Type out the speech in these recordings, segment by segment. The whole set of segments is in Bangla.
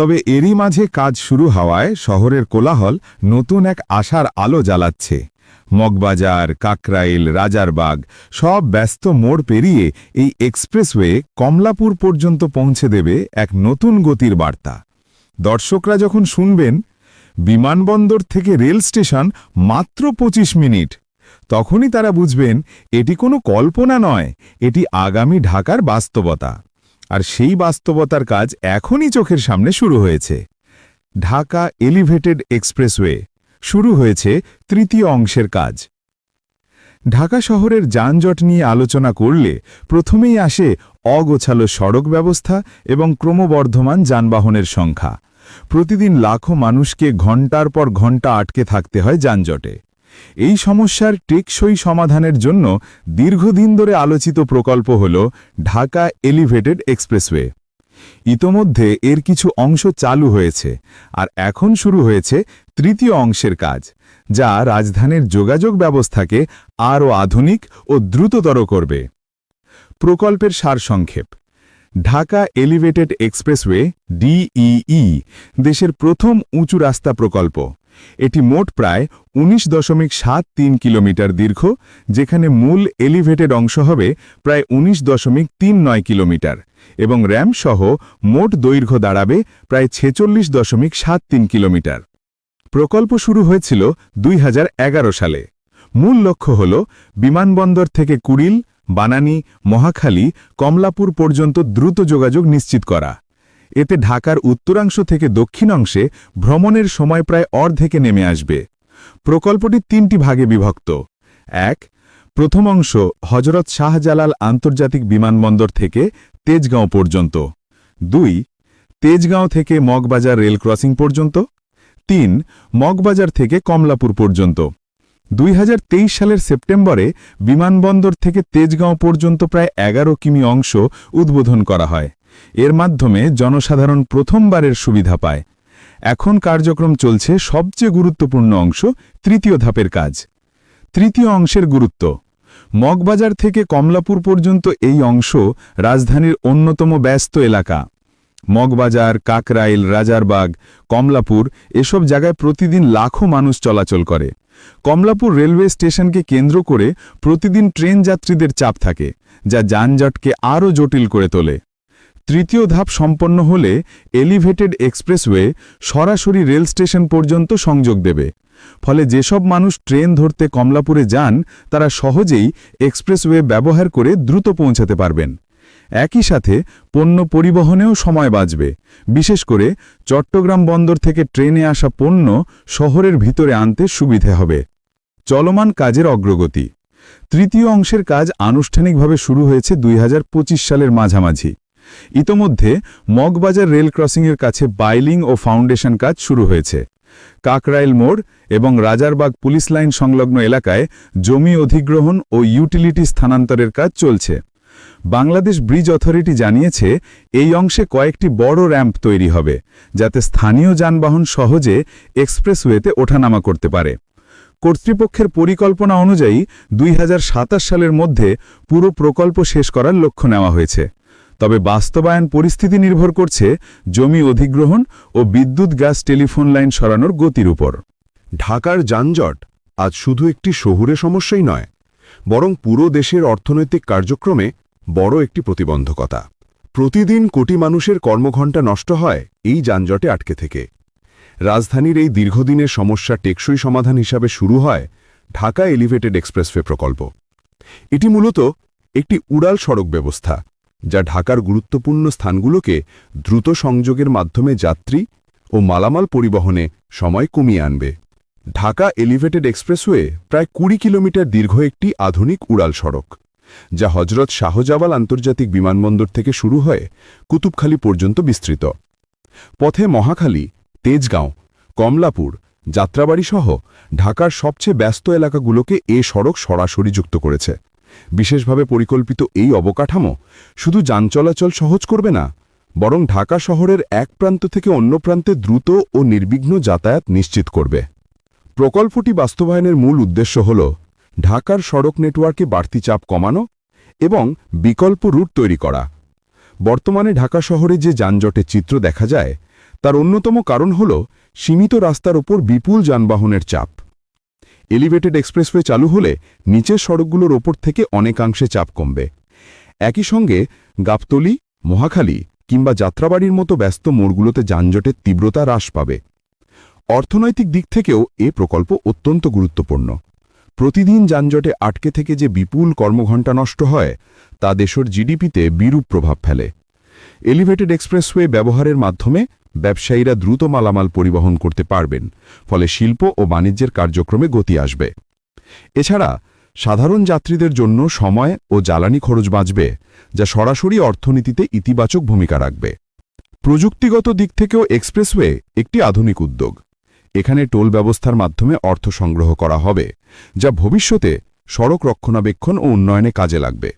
তবে এরই মাঝে কাজ শুরু হওয়ায় শহরের কোলাহল নতুন এক আশার আলো জ্বালাচ্ছে। মগবাজার, কাকরাইল, রাজারবাগ সব ব্যস্ত মোড় পেরিয়ে এই এক্সপ্রেসওয়ে কমলাপুর পর্যন্ত পৌঁছে দেবে এক নতুন গতির বার্তা। দর্শকরা যখন শুনবেন, বিমানবন্দর থেকে রেল স্টেশন মাত্র ২৫ মিনিট, তখনই তারা বুঝবেন, এটি কোনো কল্পনা নয়, এটি আগামী ঢাকার বাস্তবতা। আর সেই বাস্তবতার কাজ এখনই চোখের সামনে শুরু হয়েছে। ঢাকা এলিভেটেড এক্সপ্রেসওয়ে শুরু হয়েছে তৃতীয় অংশের কাজ। ঢাকা শহরের যানজট নিয়ে আলোচনা করলে প্রথমেই আসে অগোছালো সড়ক ব্যবস্থা এবং ক্রমবর্ধমান যানবাহনের সংখ্যা। প্রতিদিন লাখো মানুষকে ঘণ্টার পর ঘণ্টা আটকে থাকতে হয় যানজটে। এই সমস্যার টেকসই সমাধানের জন্য দীর্ঘদিন ধরে আলোচিত প্রকল্প হল ঢাকা এলিভেটেড এক্সপ্রেসওয়ে। ইতোমধ্যে এর কিছু অংশ চালু হয়েছে আর এখন শুরু হয়েছে তৃতীয় অংশের কাজ, যা রাজধানীর যোগাযোগ ব্যবস্থাকে আরও আধুনিক ও দ্রুততর করবে। প্রকল্পের সারসংক্ষেপ, ঢাকা এলিভেটেড এক্সপ্রেসওয়ে, ডিইই, দেশের প্রথম উঁচু রাস্তা প্রকল্প। এটি মোট প্রায় উনিশ দশমিক সাত তিন কিলোমিটার দীর্ঘ, যেখানে মূল এলিভেটেড অংশ হবে প্রায় উনিশ দশমিক তিন নয় কিলোমিটার, এবং র্যাম সহ মোট দৈর্ঘ্য দাঁড়াবে প্রায় ছেচল্লিশ দশমিক সাত তিন কিলোমিটার। প্রকল্প শুরু হয়েছিল দুই হাজার এগারো সালে। মূল লক্ষ্য হল বিমানবন্দর থেকে কুড়িল, বানানী, মহাখালী, কমলাপুর পর্যন্ত দ্রুত যোগাযোগ নিশ্চিত করা। এতে ঢাকার উত্তরাংশ থেকে দক্ষিণাংশে ভ্রমণের সময় প্রায় অর্ধেকে নেমে আসবে। প্রকল্পটি তিনটি ভাগে বিভক্ত। এক, প্রথম অংশ হজরত শাহজালাল আন্তর্জাতিক বিমানবন্দর থেকে তেজগাঁও পর্যন্ত। দুই, তেজগাঁও থেকে মগবাজার রেল ক্রসিং পর্যন্ত। তিন, মগবাজার থেকে কমলাপুর পর্যন্ত। দুই হাজার তেইশ সালের সেপ্টেম্বরে বিমানবন্দর থেকে তেজগাঁও পর্যন্ত প্রায় এগারো কিমি অংশ উদ্বোধন করা হয়। এর মাধ্যমে জনসাধারণ প্রথমবারের সুবিধা পায়। এখন কার্যক্রম চলছে সবচেয়ে গুরুত্বপূর্ণ অংশ তৃতীয় ধাপের কাজ। তৃতীয় অংশের গুরুত্ব। মগবাজার থেকে কমলাপুর পর্যন্ত এই অংশ রাজধানীর অন্যতম ব্যস্ত এলাকা। মগবাজার, কাকরাইল, রাজারবাগ, কমলাপুর এসব জায়গায় প্রতিদিন লাখো মানুষ চলাচল করে। কমলাপুর রেলওয়ে স্টেশনকে কেন্দ্র করে প্রতিদিন ট্রেন যাত্রীদের চাপ থাকে, যা যানজটকে আরও জটিল করে তোলে। তৃতীয় ধাপ সম্পন্ন হলে এলিভেটেড এক্সপ্রেসওয়ে সরাসরি রেল স্টেশন পর্যন্ত সংযোগ দেবে। ফলে যেসব মানুষ ট্রেন ধরতে কমলাপুরে যান, তারা সহজেই এক্সপ্রেসওয়ে ব্যবহার করে দ্রুত পৌঁছাতে পারবেন। একই সাথে পণ্য পরিবহনেও সময় বাঁচবে। বিশেষ করে চট্টগ্রাম বন্দর থেকে ট্রেনে আসা পণ্য শহরের ভিতরে আনতে সুবিধে হবে। চলমান কাজের অগ্রগতি। তৃতীয় অংশের কাজ আনুষ্ঠানিকভাবে শুরু হয়েছে দুই হাজার পঁচিশ সালের মাঝামাঝি। ইতোমধ্যে মগবাজার রেল ক্রসিংয়ের কাছে বাইলিং ও ফাউন্ডেশন কাজ শুরু হয়েছে। কাকরাইল মোড় এবং রাজারবাগ পুলিশ লাইন সংলগ্ন এলাকায় জমি অধিগ্রহণ ও ইউটিলিটি স্থানান্তরের কাজ চলছে। বাংলাদেশ ব্রিজ অথরিটি জানিয়েছে, এই অংশে কয়েকটি বড় র্যাম্প তৈরি হবে, যাতে স্থানীয় যানবাহন সহজে এক্সপ্রেসওয়েতে ওঠানামা করতে পারে। কর্তৃপক্ষের পরিকল্পনা অনুযায়ী দুই হাজার সাতাশ সালের মধ্যে পুরো প্রকল্প শেষ করার লক্ষ্য নেওয়া হয়েছে। তবে বাস্তবায়ন পরিস্থিতি নির্ভর করছে জমি অধিগ্রহণ ও বিদ্যুৎ গ্যাস টেলিফোন লাইন সরানোর গতির উপর। ঢাকার যানজট আজ শুধু একটি শহুরে সমস্যাই নয়, বরং পুরো দেশের অর্থনৈতিক কার্যক্রমে বড় একটি প্রতিবন্ধকতা। প্রতিদিন কোটি মানুষের কর্মঘণ্টা নষ্ট হয় এই যানজটে আটকে থেকে। রাজধানীর এই দীর্ঘদিনের সমস্যা টেকসই সমাধান হিসাবে শুরু হয় ঢাকা এলিভেটেড এক্সপ্রেসওয়ে প্রকল্প। এটি মূলত একটি উড়াল সড়ক ব্যবস্থা যা ঢাকার গুরুত্বপূর্ণ স্থানগুলোকে দ্রুত সংযোগের মাধ্যমে যাত্রী ও মালামাল পরিবহনে সময় কমিয়ে আনবে। ঢাকা এলিভেটেড এক্সপ্রেসওয়ে প্রায় কুড়ি কিলোমিটার দীর্ঘ একটি আধুনিক উড়াল সড়ক, যা হজরত শাহজাবাল আন্তর্জাতিক বিমানবন্দর থেকে শুরু হয়ে কুতুবখালী পর্যন্ত বিস্তৃত। পথে মহাখালী, তেজগাঁও, কমলাপুর যাত্রাবাড়ি সহ ঢাকার সবচেয়ে ব্যস্ত এলাকাগুলোকে এ সড়ক সরাসরি যুক্ত করেছে। বিশেষভাবে পরিকল্পিত এই অবকাঠামো শুধু যান চলাচল সহজ করবে না, বরং ঢাকা শহরের এক প্রান্ত থেকে অন্য প্রান্তে দ্রুত ও নির্বিঘ্ন যাতায়াত নিশ্চিত করবে। প্রকল্পটি বাস্তবায়নের মূল উদ্দেশ্য হল ঢাকার সড়ক নেটওয়ার্কে বাড়তি চাপ কমানো এবং বিকল্প রুট তৈরি করা। বর্তমানে ঢাকা শহরে যে যানজটের চিত্র দেখা যায়, তার অন্যতম কারণ হল সীমিত রাস্তার ওপর বিপুল যানবাহনের চাপ। এলিভেটেড এক্সপ্রেসওয়ে চালু হলে নিচের সড়কগুলোর ওপর থেকে অনেকাংশে চাপ কমবে। একই সঙ্গে গাবতলি, মহাখালী কিংবা যাত্রাবাড়ির মতো ব্যস্ত মোড়গুলোতে যানজটের তীব্রতা হ্রাস পাবে। অর্থনৈতিক দিক থেকেও এ প্রকল্প অত্যন্ত গুরুত্বপূর্ণ। প্রতিদিন যানজটে আটকে থেকে যে বিপুল কর্মঘণ্টা নষ্ট হয়, তা দেশের জিডিপিতে বিরূপ প্রভাব ফেলে। এলিভেটেড এক্সপ্রেসওয়ে ব্যবহারের মাধ্যমে ব্যবসায়ীরা দ্রুত মালামাল পরিবহন করতে পারবেন, ফলে শিল্প ও বাণিজ্যের কার্যক্রমে গতি আসবে। এছাড়া, সাধারণ যাত্রীদের জন্য সময় ও জ্বালানি খরচ বাঁচবে, যা সরাসরি অর্থনীতিতে ইতিবাচক ভূমিকা রাখবে। প্রযুক্তিগত দিক থেকেও এক্সপ্রেসওয়ে একটি আধুনিক উদ্যোগ। এখানে টোল ব্যবস্থার মাধ্যমে অর্থ সংগ্রহ করা হবে, যা ভবিষ্যতে সড়ক রক্ষণাবেক্ষণ ও উন্নয়নে কাজে লাগবে।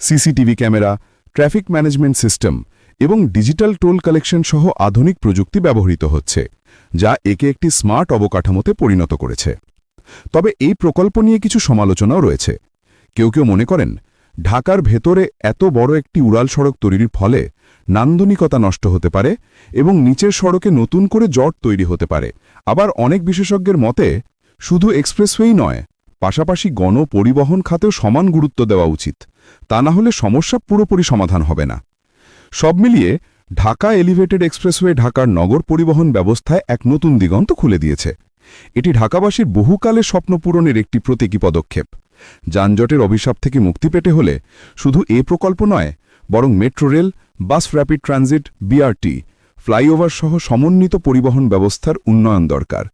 CCTV camera, traffic management system এবং ডিজিটাল টোল কালেকশন সহ আধুনিক প্রযুক্তি ব্যবহৃত হচ্ছে, যা একে একটি স্মার্ট অবকাঠামোতে পরিণত করেছে। তবে এই প্রকল্প নিয়ে কিছু সমালোচনাও রয়েছে। কেউ কেউ মনে করেন, ঢাকার ভেতরে এত বড় একটি উড়াল সড়ক তৈরির ফলে নান্দনিকতা নষ্ট হতে পারে এবং নিচের সড়কে নতুন করে জট তৈরি হতে পারে। আবার অনেক বিশেষজ্ঞের মতে, শুধু এক্সপ্রেসওয়েই নয়, পাশাপাশি গণ পরিবহন খাতেও সমান গুরুত্ব দেওয়া উচিত। তা না হলে সমস্যা পুরোপুরি সমাধান হবে না। সব মিলিয়ে ঢাকা এলিভেটেড এক্সপ্রেসওয়ে ঢাকার নগর পরিবহন ব্যবস্থায় এক নতুন দিগন্ত খুলে দিয়েছে। এটি ঢাকাবাসীর বহুকালের স্বপ্ন পূরণের একটি প্রতীকী পদক্ষেপ। যানজটের অভিশাপ থেকে মুক্তি পেতে হলে শুধু এ প্রকল্প নয়, বরং metro rail, bus rapid transit BRT flyover সহ সমন্বিত পরিবহন ব্যবস্থার উন্নয়ন দরকার।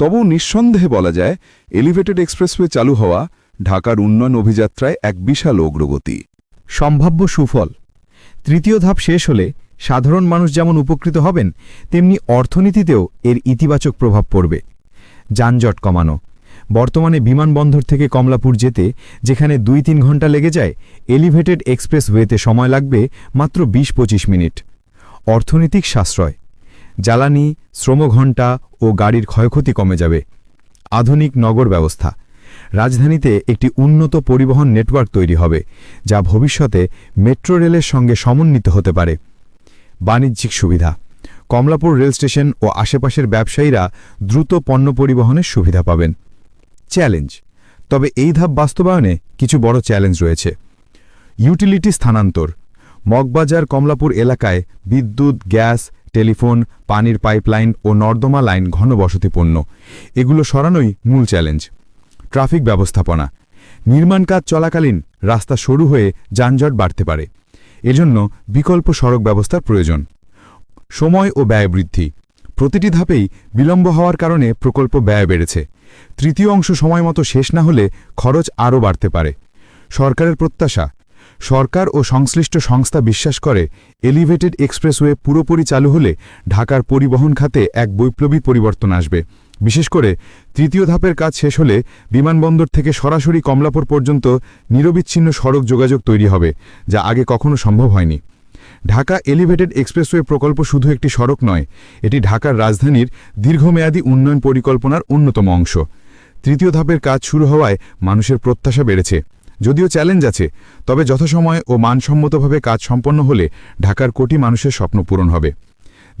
তবু নিঃসন্দেহে বলা যায়, এলিভেটেড এক্সপ্রেসওয়ে চালু হওয়া ঢাকার উন্নয়ন অভিযাত্রায় এক বিশাল অগ্রগতি। সম্ভাব্য সুফল তৃতীয় ধাপ শেষ হলে সাধারণ মানুষ যেমন উপকৃত হবেন, তেমনি অর্থনীতিতেও এর ইতিবাচক প্রভাব পড়বে। যানজট কমানো। বর্তমানে বিমানবন্দর থেকে কমলাপুর যেতে, যেখানে দুই তিন ঘণ্টা লেগে যায়, এলিভেটেড এক্সপ্রেসওয়েতে সময় লাগবে মাত্র বিশ পঁচিশ মিনিট। অর্থনৈতিক সাশ্রয়। জ্বালানি, শ্রমঘণ্টা ও গাড়ির ক্ষয়ক্ষতি কমে যাবে। আধুনিক নগর ব্যবস্থা। রাজধানীতে একটি উন্নত পরিবহন নেটওয়ার্ক তৈরি হবে, যা ভবিষ্যতে মেট্রো রেলের সঙ্গে সমন্বিত হতে পারে। বাণিজ্যিক সুবিধা। কমলাপুর রেল স্টেশন ও আশেপাশের ব্যবসায়ীরা দ্রুত পণ্য পরিবহনের সুবিধা পাবেন। চ্যালেঞ্জ। তবে এই ধাপ বাস্তবায়নে কিছু বড় চ্যালেঞ্জ রয়েছে। ইউটিলিটি স্থানান্তর। মগবাজার কমলাপুর এলাকায় বিদ্যুৎ, গ্যাস, টেলিফোন, পানির পাইপলাইন ও নর্দমা লাইন ঘনবসতিপূর্ণ। এগুলো সরানোই মূল চ্যালেঞ্জ। ট্রাফিক ব্যবস্থাপনা। নির্মাণ কাজ চলাকালীন রাস্তা সরু হয়ে যানজট বাড়তে পারে। এজন্য বিকল্প সড়ক ব্যবস্থার প্রয়োজন। সময় ও ব্যয় বৃদ্ধি। প্রতিটি ধাপেই বিলম্ব হওয়ার কারণে প্রকল্প ব্যয় বেড়েছে। তৃতীয় অংশ সময় মতো শেষ না হলে খরচ আরও বাড়তে পারে। সরকারের প্রত্যাশা। সরকার ও সংশ্লিষ্ট সংস্থা বিশ্বাস করে, এলিভেটেড এক্সপ্রেসওয়ে পুরোপুরি চালু হলে ঢাকার পরিবহন খাতে এক বৈপ্লবী পরিবর্তন আসবে। বিশেষ করে তৃতীয় ধাপের কাজ শেষ হলে বিমানবন্দর থেকে সরাসরি কমলাপুর পর্যন্ত নিরবিচ্ছিন্ন সড়ক যোগাযোগ তৈরি হবে, যা আগে কখনো সম্ভব হয়নি। ঢাকা এলিভেটেড এক্সপ্রেসওয়ে প্রকল্প শুধু একটি সড়ক নয়, এটি ঢাকার রাজধানীর দীর্ঘমেয়াদী উন্নয়ন পরিকল্পনার অন্যতম অংশ। তৃতীয় ধাপের কাজ শুরু হওয়ায় মানুষের প্রত্যাশা বেড়েছে, যদিও চ্যালেঞ্জ আছে, তবে যথাসময় ও মানসম্মতভাবে কাজ সম্পন্ন হলে ঢাকার কোটি মানুষের স্বপ্ন পূরণ হবে।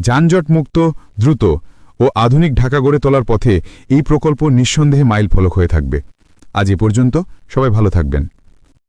যানজট মুক্ত, দ্রুত ও আধুনিক ঢাকা গড়ে তোলার পথে এই প্রকল্প নিঃসন্দেহে মাইল ফলক হয়ে থাকবে। আজ এ পর্যন্ত সবাই ভালো থাকবেন।